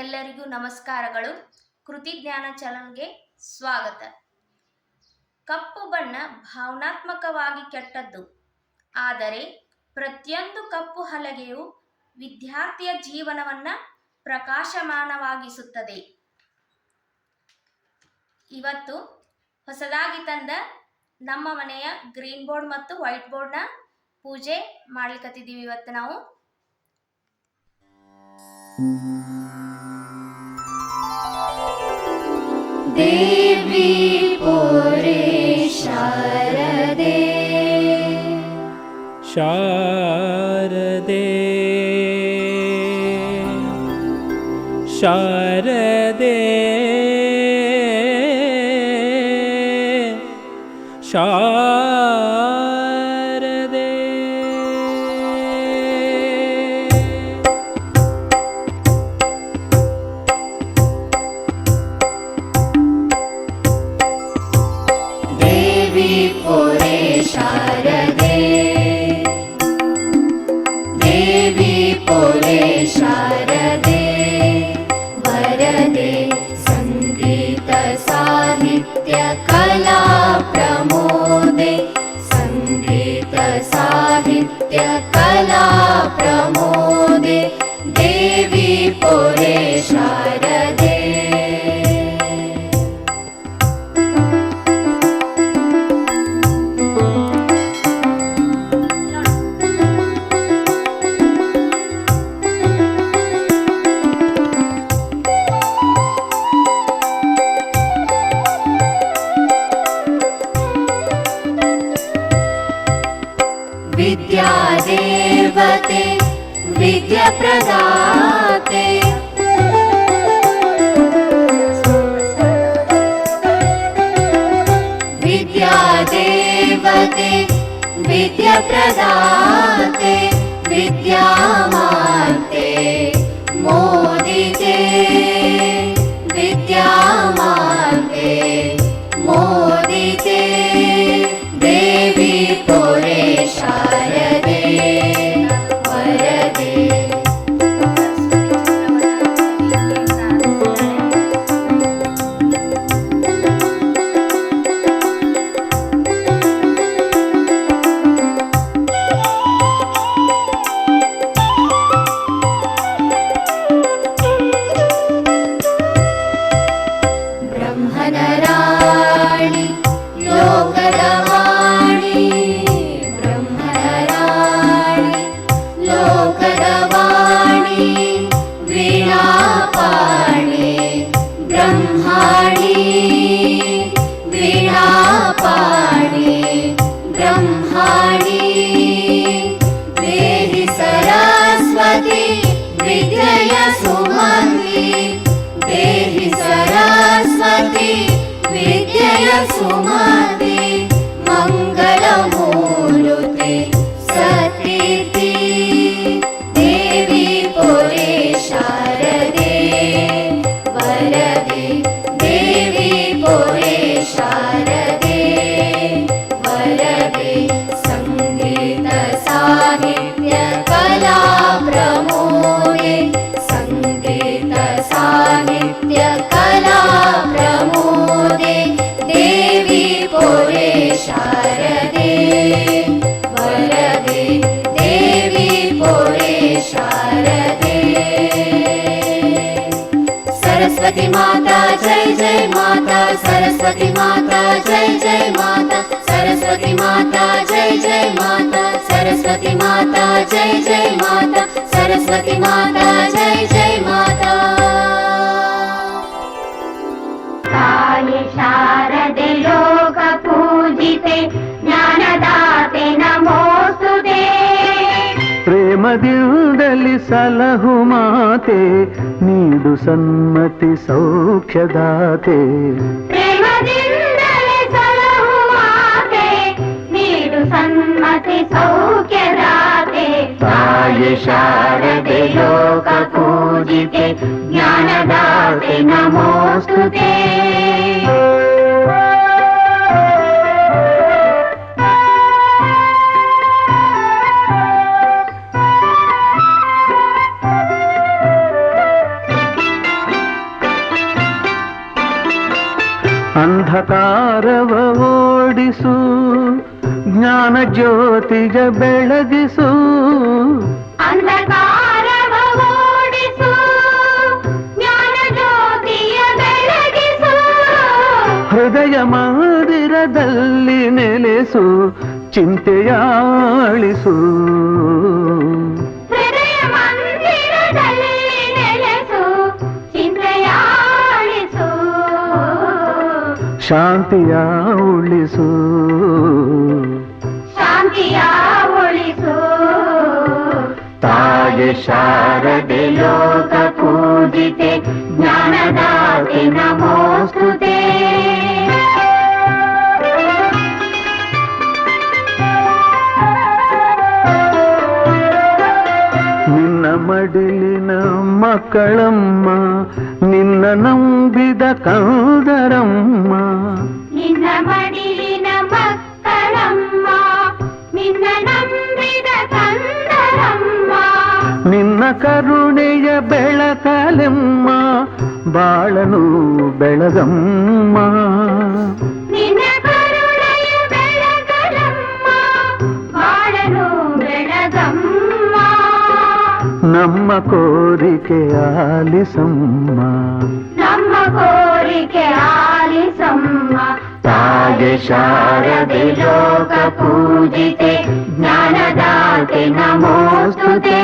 ಎಲ್ಲರಿಗೂ ನಮಸ್ಕಾರಗಳು. ಕೃತಿ ಜ್ಞಾನ ಚಾನಲ್ಗೆ ಸ್ವಾಗತ. ಕಪ್ಪು ಬಣ್ಣ ಭಾವನಾತ್ಮಕವಾಗಿ ಕೆಟ್ಟದ್ದು. ಆದರೆ ಪ್ರತಿಯೊಂದು ಕಪ್ಪು ಹಲಗೆಯು ವಿದ್ಯಾರ್ಥಿಯ ಜೀವನವನ್ನ ಪ್ರಕಾಶಮಾನವಾಗಿಸುತ್ತದೆ. ಇವತ್ತು ಹೊಸದಾಗಿ ತಂದ ನಮ್ಮ ಮನೆಯ ಗ್ರೀನ್ ಬೋರ್ಡ್ ಮತ್ತು ವೈಟ್ ಬೋರ್ಡ್ನ ಪೂಜೆ ಮಾಡ್ಲಿಕ್ಕತ್ತಿದ್ದೀವಿ ಇವತ್ತು ನಾವು. देवी पुरे शारदे। शारदे। शारदे। शारदे प्रमोदे देवी पुरे देवते विद्या प्रदाते विद्या देवते विद्या सरस्वती विद्यय सुमन्ति देहि सरस्वती विद्यय सुमति मङ्गलमूर्ति जय माता सरस्वती माता जय जय माता सरस्वती माता जय जय माता सरस्वती माता जय जय माता सरस्वती माता जय जय माता ಪ್ರೇಮದಿಂದಲಿ ಸಲಹು ಮಾತೆ ನೀಡು ಸನ್ಮತಿ ಸೌಖ್ಯದಾತೆ ಪ್ರೇಮದಿಂದಲೇ ಸಲಹು ಮಾತೆ ನೀಡು ಸನ್ಮತಿ ಸೌಖ್ಯದಾತೆ ತಾಯಿ ಶಾರದೆ ಲೋಕ ಪೂಜಿತೆ ಜ್ಞಾನದಾತೆ ನಮೋಸ್ತುತೆ ಜ್ಞಾನ ಜ್ಯೋತಿಗ ಬೆಳಗಿಸು. ಹೃದಯ ಮಾದಿರದಲ್ಲಿ ನೆಲೆಸು ಚಿಂತೆಯಾಳಿಸು. ಶಾಂತಿಯ ಉಳಿಸು. ತಾಯಿ ಶಾರದೆ ಲೋಕ ಪೂಜಿತೆ ಜ್ಞಾನದಾತೆ ನಮೋಸ್ತುತೆ ನಿನ್ನ ಮಡಿಲಿನ ಮಕ್ಕಳಮ್ಮ ನಿನ್ನ ನಂಬಿದ ಕಂದರಮ್ಮ ನಿನ್ನ ಮಡಿಲಿನ ಮಕ್ಕಳಮ್ಮ ನಿನ್ನ ನಂಬಿದ ಕಂದರಮ್ಮ ನಿನ್ನ ಕರುಣೆಯ ಬೆಳಕಲೆಮ್ಮ ಬಾಳನು ಬೆಳಗಮ್ಮ ನಿನ್ನ ಕರುಣೆಯ ಬೆಳಗಲಮ್ಮ ಬಾಳನು ಬೆಳಗಮ್ಮ ನಮ್ಮ ಕೋರಿಕೆ ಆಲಿಸಮ್ಮ ನಮ್ಮ ಕೋರಿಕೆ ಆಲಿಸಮ್ಮ ತಾಯಿ ಶಾರದೆ ಲೋಕ ಪೂಜಿತೆ ప్రాణదాతే నమోస్తుతే.